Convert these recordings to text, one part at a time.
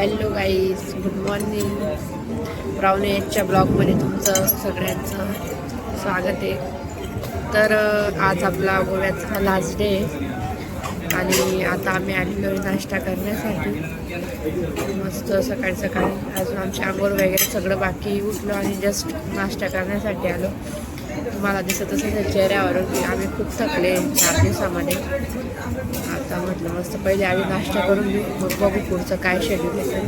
Hello guys good morning. ब्राउनेजच्या ब्लॉगमध्ये तुमचं सगळ्यांचं स्वागत आहे. तर आज आपला गोव्याचा लास्ट डे आहे आणि आता आम्ही आलेलो आहे नाश्ता करण्यासाठी. मस्त सकाळी सकाळी अजून आमची आंघोळ वगैरे सगळं बाकी उठलो आणि जस्ट नाश्ता करण्यासाठी आलो. तुम्हाला दिसत असेल त्या चेहऱ्यावरून की आम्ही खूप थकले चार दिवसामध्ये. आता म्हटलं मस्त पहिले आम्ही नाश्ता करून घेऊ बघू पुढचं काय शेड्यूल येतं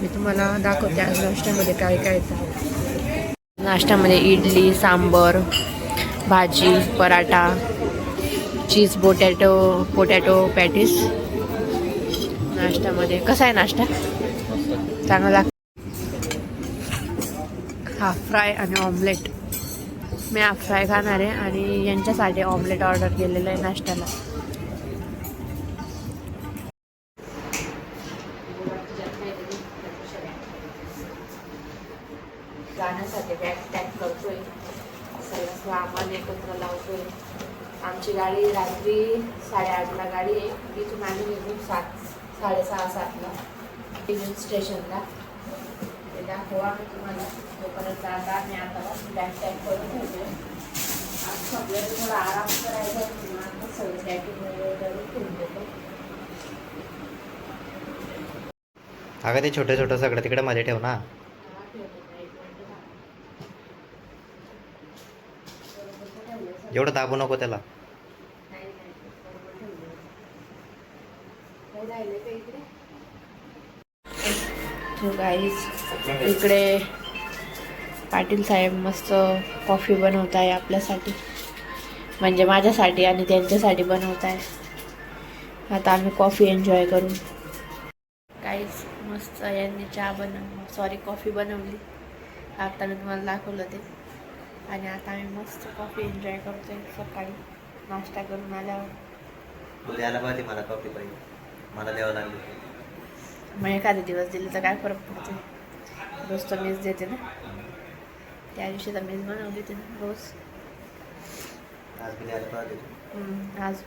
मी तुम्हाला दाखवते आज नाश्त्यामध्ये काय काय येतं नाश्त्यामध्ये इडली सांबर भाजी paratha cheese potato potato patties नाश्त्यामध्ये कसा आहे नाश्ता? चांगला? हा फ्राय आणि ऑमलेट मी फ्राय खाणार आहे आणि यांच्यासाठी ऑमलेट ऑर्डर केलेलं आहे नाश्त्याला. जाण्यासाठी बॅग पॅक करतोय. सगळं सामान एकत्र लावतोय. आमची गाडी रात्री साडेआठला गाडी आहे. इथून आम्ही निघून सात साडेसहा सातला. स्टेशनला ते दाखवा मी तुम्हाला तोपर्यंत आता आम्ही आता बॅग पॅक करून ठेवतोय आज सगळं थोडा आराम करायचा आहे म्हणून आता सगळं पॅकिंग वगैरे करून ठेवून देतो अगं ते छोटं छोटं सगळं तिकडे मध्ये ठेव ना. एवढं दाबू नको त्याला. गाईज इकडे पाटील साहेब मस्त कॉफी बनवत आहे आपल्यासाठी. म्हणजे माझ्यासाठी आणि त्यांच्यासाठी बनवत आहे आता आम्ही कॉफी एन्जॉय करू. काहीच मस्त यांनी चहा बनव सॉरी कॉफी बनवली. आता मी तुम्हाला दाखवलं ते. आणि आता आम्ही मस्त कॉफी एन्जॉय करतोय सकाळी. नाश्ता करून आल्यावर. मला कॉफी पाहिजे. मला द्यावं लागली. मग एखादे दिवस दिले तर काय फरक पडतो? रोज तर मीच देते ना. त्या दिवशी तर मीच बनवली ना रोज. आज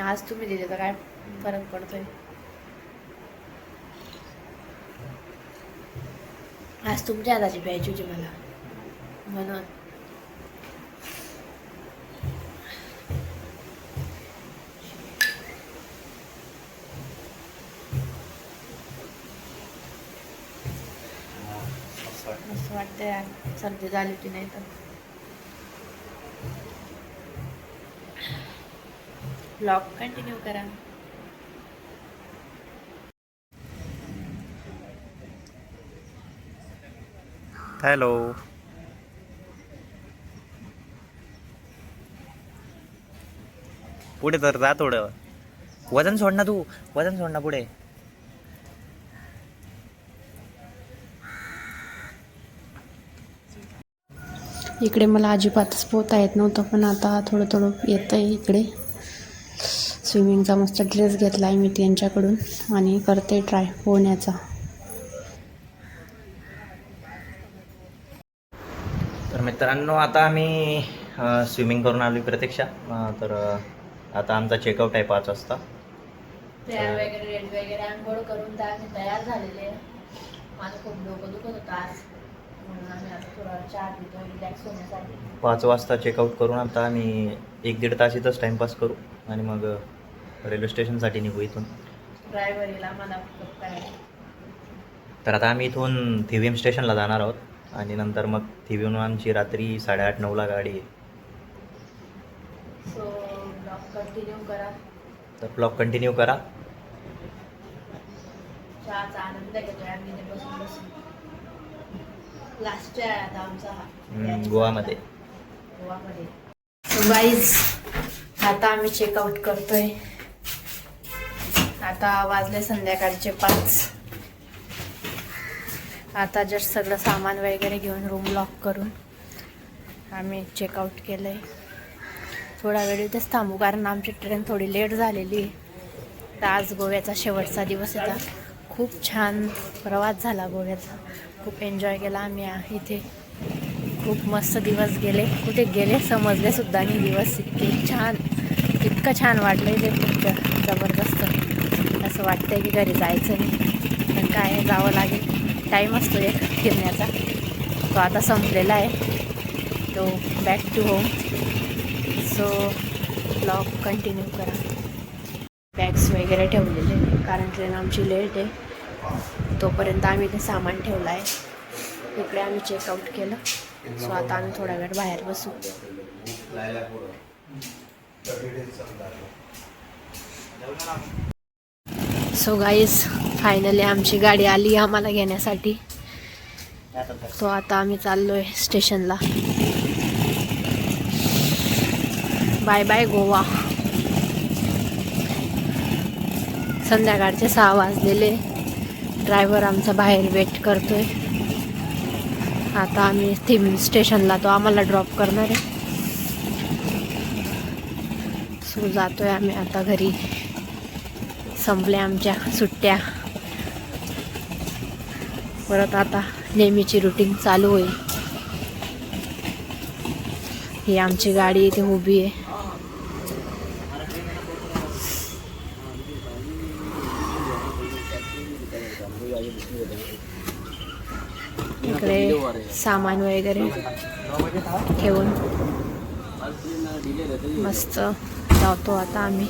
आज तुम्ही दिले तर काय फरक पडतोय? आज तुमच्या हाताची प्यायची होती मला. म्हणून. असं वाटतं. वाटतंय सर्दी झाली होती नाही तर. ब्लॉग कंटिन्यू करा. हॅलो पुढे तर जा थोडं. वजन सोड ना तू. वजन सोड ना पुढे. इकडे मला अजिबातच पोहता येत नव्हतं पण आता थोडं थोडं येतं आहे इकडे. स्विमिंगचा मस्त ड्रेस घेतला आहे मी त्यांच्याकडून आणि करते ट्राय पोहण्याचा. तर मित्रांनो आता आम्ही स्विमिंग करून आलो प्रतीक्षा. तर आता आमचा चेकआउट आहे पाच वाजता. तयार वगैरे रेडी वगैरे आंघोळ करून तयार झालेले आहे. माझं खूप डोकं दुखत होतं आज. म्हणून आम्ही आता थोडा चहा पितो रिलॅक्स होण्यासाठी पाच वाजता चेकआउट करून आता आम्ही एक दीड तास इथंच टाईमपास करू आणि मग रेल्वे स्टेशनसाठी निघू इथून. पिकअप करायला तर आता आम्ही इथून थिवियम स्टेशनला जाणार आहोत आणि नंतर मग थिवियमहून आमची रात्री साडेआठ नऊला गाडी आहे सो ब्लॉग कंटिन्यू करा. तर ब्लॉग कंटिन्यू करा. चहाचा आनंद घेतोय आम्ही इथे बसून बसून? लास्ट आता आमचा हा. गोवामध्ये. गोवामध्ये. गाईज आता आम्ही चेकआउट करतोय. आता वाजले संध्याकाळचे पाच. आता जस्ट सगळं सामान वगैरे घेऊन रूम लॉक करून आम्ही चेकआउट केलं आहे थोडा वेळ इथेच थांबू कारण आमची ट्रेन थोडी लेट झालेली आहे. तर आज गोव्याचा शेवटचा दिवस होता खूप छान प्रवास झाला गोव्याचा. खूप एन्जॉय केला आम्ही. इथे खूप मस्त दिवस गेले. कुठे गेले? समजले सुद्धा नाही दिवस. इतके छान इतकं छान वाटलं ते खूप जबरदस्त. असं वाटतंय की घरी जायचं नाही. पण काय जावं लागेल. टाईम असतो एक फिरण्याचा. तो आता संपलेला आहे. तो back to home so blog continue करा. बॅग्स वगैरे ठेवलेले. कारण ट्रेन आमची लेट आहे. तोपर्यंत आम्ही ते सामान ठेवलं आहे. इकडे आम्ही चेकआउट केलं. सो आता आम्ही थोडा वेळ बाहेर बसू. सो गाईज फायनली आमची गाडी आली आम्हाला घेण्यासाठी. सो आता आम्ही चाललोय स्टेशनला. Bye bye Goa. संध्याकाळचे सहा वाजलेले. ड्रायव्हर आमचा बाहेर वेट करतोय. आता आम्ही थिम स्टेशनला तो आम्हाला ड्रॉप करणार आहे. सो जातोय आम्ही आता घरी. संपल्या आमच्या सुट्ट्या. परत आता नेहमीची रुटीन चालू होईल. ही आमची गाडी इथे उभी आहे इकडे सामान वगैरे ठेवून. मस्त जातो आता आम्ही.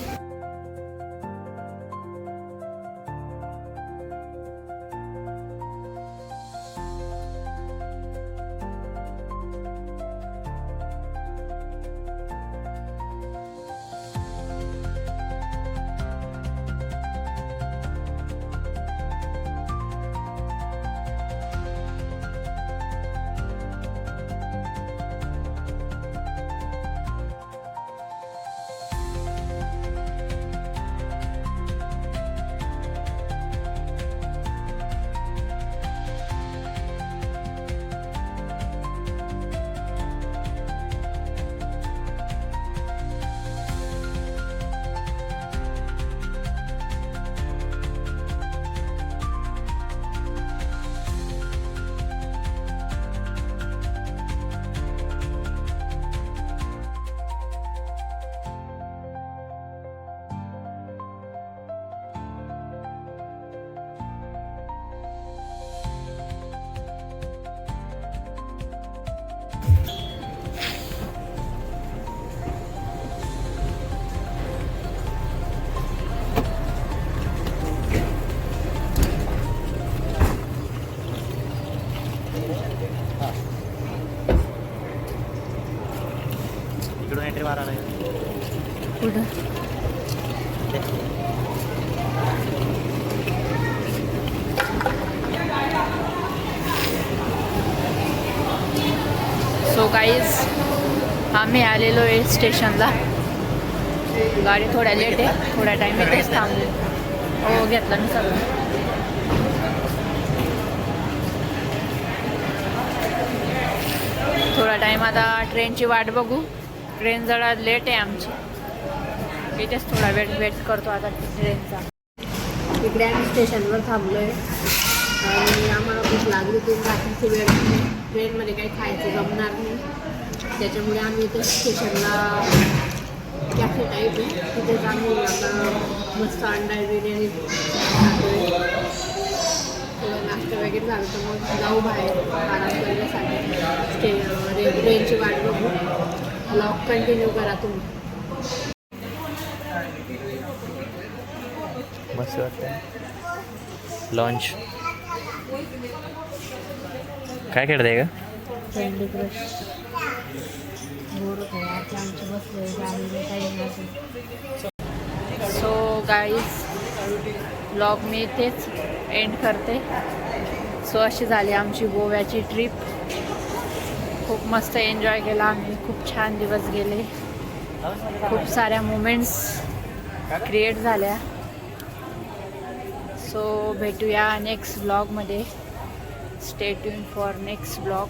पुढं. सो काहीच आम्ही आलेलो आहे स्टेशनला. गाडी थोड्या लेट आहे थोड्या टाईम येतेच थांबले हो घेतला मी सगळं. थोडा टाईम आता ट्रेनची वाट बघू. ट्रेन जरा लेट आहे आमची. इथेच थोडा वेळ वेट करतो आता ट्रेनचा. इकडे आम्ही स्टेशनवर थांबलो आहे आणि आम्हाला खूप लागली ते रात्रीची वेळ ट्रेनमध्ये काही खायचं जमणार नाही. त्याच्यामुळे आम्ही इथे स्टेशनला कॅफे टाईप आहे. तिथेच आम्ही आता मस्त अंडा बिर्याणी नाश्ता वगैरे झालं तर मग जाऊ बाहेर आराम करण्यासाठी. स्टे ट्रेनची वाट बघू. ब्लॉग कंटिन्यू करा तुम्ही. मस्त वाटतं लॉन्च काय खेळत आहे का सो गाईज ब्लॉग मी इथेच एंड करते. सो अशी झाली आमची गोव्याची ट्रिप खूप मस्त एन्जॉय केला आम्ही. खूप छान दिवस गेले. खूप साऱ्या मुमेंट्स क्रिएट झाल्या. सो भेटूया नेक्स्ट ब्लॉगमध्ये. Stay tune for next blog.